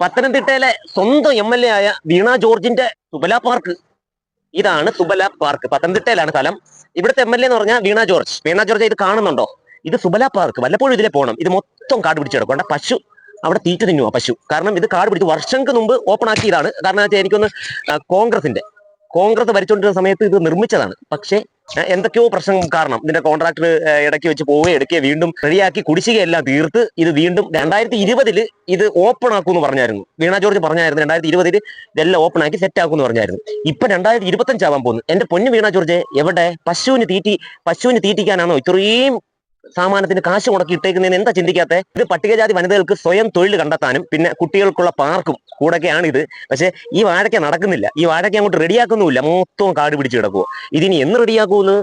പത്തനംതിട്ടയിലെ സ്വന്തം M L A ആയ വീണ ജോർജിന്റെ തുബല പാർക്ക്. ഇതാണ് തുബല പാർക്ക്. പത്തനംതിട്ടയിലാണ് സ്ഥലം. ഇവിടുത്തെ എം എൽ എ എന്ന് പറഞ്ഞാൽ വീണ ജോർജ്. വീണ ജോർജ് ഇത് കാണുന്നുണ്ടോ? ഇത് സുബല പാർക്ക്. വല്ലപ്പോഴും ഇതിലെ പോകണം ഇത് മൊത്തം കാട് പിടിച്ച് കിടക്കും. കണ്ട പശു അവിടെ തീറ്റ തിന്നുവാ പശു. കാരണം ഇത് കാട് പിടിച്ച് വർഷങ്ങൾക്ക് മുമ്പ് ഓപ്പൺ ആക്കിയതാണ്. കാരണം വെച്ചാൽ എനിക്കൊന്ന് കോൺഗ്രസിന്റെ. കോൺഗ്രസ് ഭരിച്ചുകൊണ്ടിരുന്ന സമയത്ത് ഇത് നിർമ്മിച്ചതാണ്. പക്ഷേ എന്തൊക്കെയോ പ്രശ്നം കാരണം ഇതിന്റെ കോൺട്രാക്ടർ ഇടയ്ക്ക് വെച്ച് പോവുകയും എടുക്കുകയും വീണ്ടും റെഡിയാക്കി കുടിശ്ശികയെല്ലാം തീർത്ത് ഇത് വീണ്ടും രണ്ടായിരത്തി ഇരുപതിൽ ഇത് ഓപ്പൺ ആക്കുമെന്ന് പറഞ്ഞായിരുന്നു. വീണ ജോർജ് പറഞ്ഞായിരുന്നു രണ്ടായിരത്തി ഇരുപതിൽ ഇതെല്ലാം ഓപ്പൺ ആക്കി സെറ്റ് ആക്കുമെന്ന് പറഞ്ഞായിരുന്നു. ഇപ്പൊ രണ്ടായിരത്തി ഇരുപത്തഞ്ചാവാൻ പോകുന്നു. എന്റെ പൊന്നു വീണ ജോർജ് എവിടെ? പശുവിന് തീറ്റി പശുവിന് തീറ്റിക്കാനാണോ ഇത്രയും സാമാനത്തിന് കാശ് മുടക്കി ഇട്ടേക്കുന്നതിന് എന്താ ചിന്തിക്കാത്ത? ഇത് പട്ടികജാതി വനിതകൾക്ക് സ്വയം തൊഴിൽ കണ്ടെത്താനും പിന്നെ കുട്ടികൾക്കുള്ള പാർക്കും കൂടെയൊക്കെയാണ് ഇത് പക്ഷെ ഈ വാഴയ്ക്ക നടക്കുന്നില്ല. ഈ വാഴയ്ക്ക അങ്ങോട്ട് റെഡിയാക്കുന്നുമില്ല. മൊത്തം കാട് പിടിച്ച് കിടക്കുവോ. ഇതിനി എന്ന് റെഡിയാക്കുമെന്ന്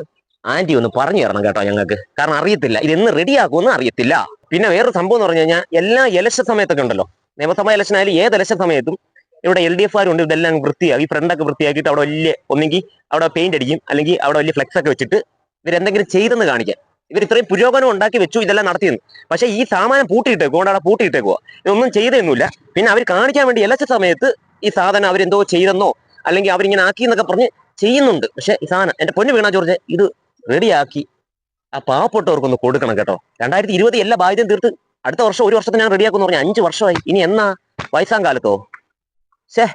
ആന്റി ഒന്ന് പറഞ്ഞു തരണം കേട്ടോ ഞങ്ങൾക്ക്. കാരണം അറിയത്തില്ല. ഇത് എന്ന് റെഡിയാക്കുമെന്ന് അറിയത്തില്ല. പിന്നെ വേറൊരു സംഭവം എന്ന് പറഞ്ഞു കഴിഞ്ഞാൽ എല്ലാ ഇലക്ഷൻ സമയത്തൊക്കെ ഉണ്ടല്ലോ. നിയമസഭാ ഇലക്ഷൻ ആയാലും ഏത് ഇലക്ഷൻ സമയത്തും ഇവിടെ എൽ ഡി ആരുണ്ട് ഇതെല്ലാം വൃത്തിയാകും വൃത്തിയാക്കി ഫ്രണ്ടൊക്കെ വൃത്തിയാക്കിയിട്ട് അവിടെ വലിയ ഒന്നെങ്കിൽ അവിടെ പെയിന്റ് അടിക്കും. അല്ലെങ്കിൽ അവിടെ വലിയ ഫ്ലെക്സ് ഒക്കെ വെച്ചിട്ട് ഇവരെന്തെങ്കിലും ചെയ്തെന്ന് കാണിക്കാൻ. ഇവർ ഇത്രയും പുരോഗമനം ഉണ്ടാക്കി വെച്ചു ഇതെല്ലാം നടത്തിയെന്ന്. പക്ഷേ ഈ സാമാനം പൂട്ടിയിട്ടേക്കോ അവിടെ പൂട്ടിയിട്ടേക്കോ ഇതൊന്നും ചെയ്തൊന്നുമില്ല പിന്നെ അവർ കാണിക്കാൻ വേണ്ടി ഇലച്ച സമയത്ത് ഈ സാധനം അവരെന്തോ ചെയ്തെന്നോ അല്ലെങ്കിൽ അവരിങ്ങനെ ആക്കി എന്നൊക്കെ പറഞ്ഞ് ചെയ്യുന്നുണ്ട്. പക്ഷെ ഈ സാധനം എന്റെ പൊന്നു വീണ ജോർജ് ഇത് റെഡിയാക്കി ആ പാവപ്പെട്ടവർക്കൊന്ന് കൊടുക്കണം കേട്ടോ. രണ്ടായിരത്തി ഇരുപത് എല്ലാ ബാധ്യതയും തീർത്ത് അടുത്ത വർഷം ഒരു വർഷത്തിന് ഞാൻ റെഡിയാക്കുമെന്ന് പറഞ്ഞ അഞ്ച് വർഷമായി. ഇനി എന്നാ? വയസ്സാം കാലത്തോ? ഷേ